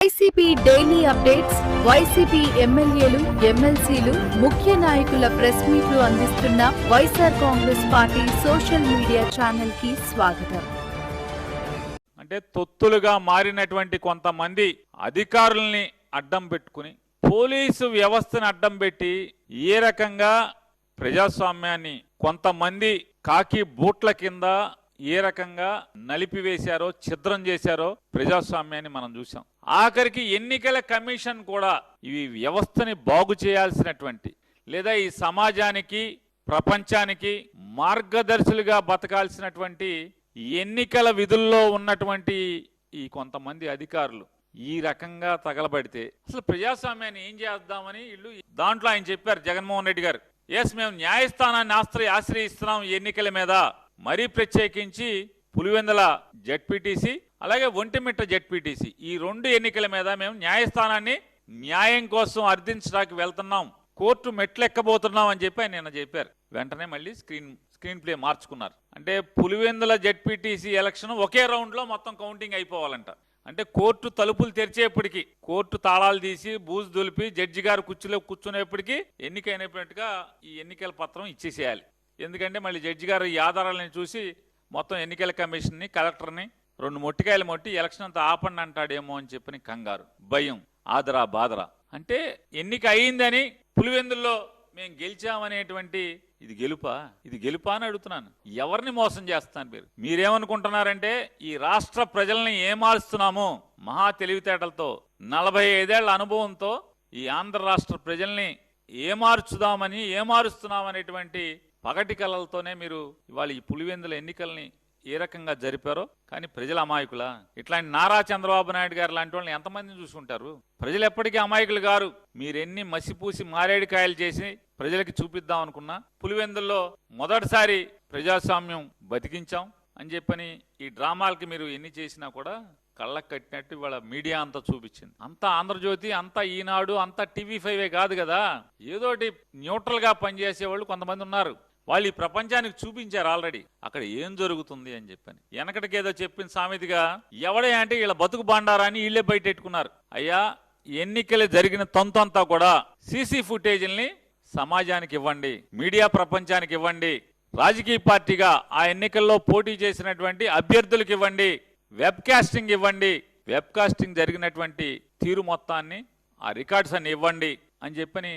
YCP daily updates YCP ఎమ్మెల్యేలు ఎమ్మెల్సీలు ముఖ్య నాయకుల ప్రెస్ మీట్లు అందిస్తున్న YSR Congress party social media ఛానల్కి స్వాగతం. అంటే తొత్తులుగా మారినటువంటి కొంతమంది అధికారుల్ని అడ్డం పెట్టుకుని పోలీసు వ్యవస్థను అడ్డం పెట్టి ఏ రకంగా ప్రజాస్వామ్యాన్ని కొంతమంది కాకి బూట్ల కింద ఏ రకంగా నలిపివేశారో ఛిద్రం చేశారో ప్రజాస్వామ్యాన్ని మనం చూసాం ఆఖరికి ఎన్నికల కమిషన్ కూడా ఇవి వ్యవస్థని బాగు చేయాల్సినటువంటి లేదా ఈ సమాజానికి ప్రపంచానికి మార్గదర్శులుగా బతకాల్సినటువంటి ఎన్నికల విధుల్లో ఉన్నటువంటి ఈ కొంతమంది అధికారులు ఈ రకంగా తగలబడితే అసలు ప్రజాస్వామ్యాన్ని ఏం చేద్దామని వీళ్ళు దాంట్లో ఆయన చెప్పారు జగన్మోహన్ రెడ్డి గారు. ఎస్ మేము న్యాయస్థానాన్ని ఆశ్రయ ఆశ్రయిస్తున్నాం ఎన్నికల మీద. మరీ ప్రత్యేకించి పులివెందల జడ్పీటీసీ అలాగే ఒంటిమిట్ట జెడ్పీటీసీ. ఈ రెండు ఎన్నికల మీద మేము న్యాయస్థానాన్ని న్యాయం కోసం అర్థించడానికి వెళ్తున్నాం. కోర్టు మెట్లెక్కబోతున్నాం అని చెప్పి ఆయన నిన్న చెప్పారు. వెంటనే మళ్ళీ స్క్రీన్ స్క్రీన్ ప్లే మార్చుకున్నారు. అంటే పులివెందుల జెడ్పీటీసీ ఎలక్షన్ ఒకే రౌండ్లో మొత్తం కౌంటింగ్ అయిపోవాలంట. అంటే కోర్టు తలుపులు తెరిచేప్పటికి కోర్టు తాళాలు తీసి బూజు దులిపి జడ్జి గారు కుర్చీలో కూర్చునేప్పటికీ ఎన్నికైనట్టుగా ఈ ఎన్నికల పత్రం ఇచ్చేసేయాలి. ఎందుకంటే మళ్ళీ జడ్జి గారు ఈ ఆధారాలను చూసి మొత్తం ఎన్నికల కమిషన్ని కలెక్టర్ని రెండు మొట్టికాయలు మొట్టి ఎలక్షన్ అంతా ఆపండి అంటాడేమో అని చెప్పని కంగారు భయం ఆదరా బాదరా. అంటే ఎన్నిక అయిందని పులివెందుల్లో మేము గెలిచామనేటువంటి ఇది గెలుపా? ఇది గెలుపా అని అడుగుతున్నాను. ఎవరిని మోసం చేస్తాను మీరు? మీరేమనుకుంటున్నారంటే ఈ రాష్ట్ర ప్రజల్ని ఏమారుస్తున్నాము మహా తెలివితేటలతో నలభై ఐదేళ్ళ అనుభవంతో ఈ ఆంధ్ర రాష్ట్ర ప్రజల్ని ఏమార్చుదామని ఏమారుస్తున్నామనేటువంటి పగటి కళలతోనే మీరు ఇవాళ ఈ పులివెందుల ఎన్నికల్ని ఏ రకంగా జరిపారో కానీ ప్రజల అమాయకులా? ఇట్లాంటి నారా చంద్రబాబు నాయుడు గారు లాంటి వాళ్ళని ఎంతమందిని చూసుకుంటారు? ప్రజలు ఎప్పటికీ అమాయకులు గారు మీరెన్ని మసిపూసి మారేడుకాయలు చేసి ప్రజలకి చూపిద్దాం అనుకున్నా పులివెందుల్లో మొదటిసారి ప్రజాస్వామ్యం బతికించాం అని చెప్పని ఈ డ్రామాలకి మీరు ఎన్ని చేసినా కూడా కళ్ళకు కట్టినట్టు ఇవాళ మీడియా అంతా చూపించింది. అంతా ఆంధ్రజ్యోతి అంతా ఈనాడు అంతా టీవీ ఫైవే కాదు కదా. ఏదోటి న్యూట్రల్గా పనిచేసే వాళ్ళు కొంతమంది ఉన్నారు. వాళ్ళు ఈ ప్రపంచానికి చూపించారు ఆల్రెడీ. అక్కడ ఏం జరుగుతుంది అని చెప్పని. వెనకటికి ఏదో చెప్పిన సామెతిగా ఎవడే అంటే వీళ్ళ బతుకు అని వీళ్ళే బయటెట్టుకున్నారు. అయ్యా ఎన్నికలు జరిగిన తొంతంతా కూడా సీసీ ఫుటేజీల్ని సమాజానికి ఇవ్వండి మీడియా ప్రపంచానికి ఇవ్వండి రాజకీయ పార్టీగా ఆ ఎన్నికల్లో పోటీ చేసినటువంటి అభ్యర్థులకు ఇవ్వండి వెబ్ కాస్టింగ్ ఇవ్వండి వెబ్ కాస్టింగ్ జరిగినటువంటి తీరు మొత్తాన్ని ఆ రికార్డ్స్ అన్ని ఇవ్వండి అని చెప్పని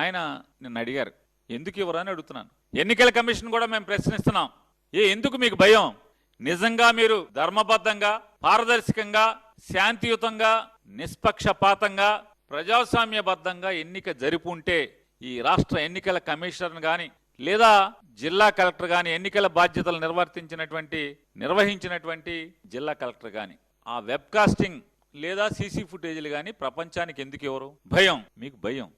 ఆయన నిన్న అడిగారు. ఎందుకు ఇవ్వరని అడుగుతున్నాను. ఎన్నికల కమిషన్ కూడా మేము ప్రశ్నిస్తున్నాం. ఏ ఎందుకు మీకు భయం? నిజంగా మీరు ధర్మబద్ధంగా పారదర్శకంగా శాంతియుతంగా నిష్పక్షపాతంగా ప్రజాస్వామ్యబద్ధంగా ఎన్నిక జరుపుంటే ఈ రాష్ట్ర ఎన్నికల కమిషనర్ గాని లేదా జిల్లా కలెక్టర్ గాని ఎన్నికల బాధ్యతలు నిర్వర్తించినటువంటి నిర్వహించినటువంటి జిల్లా కలెక్టర్ గాని ఆ వెబ్ కాస్టింగ్ లేదా సీసీ ఫుటేజీలు గాని ప్రపంచానికి ఎందుకు ఎవరు భయం మీకు భయం.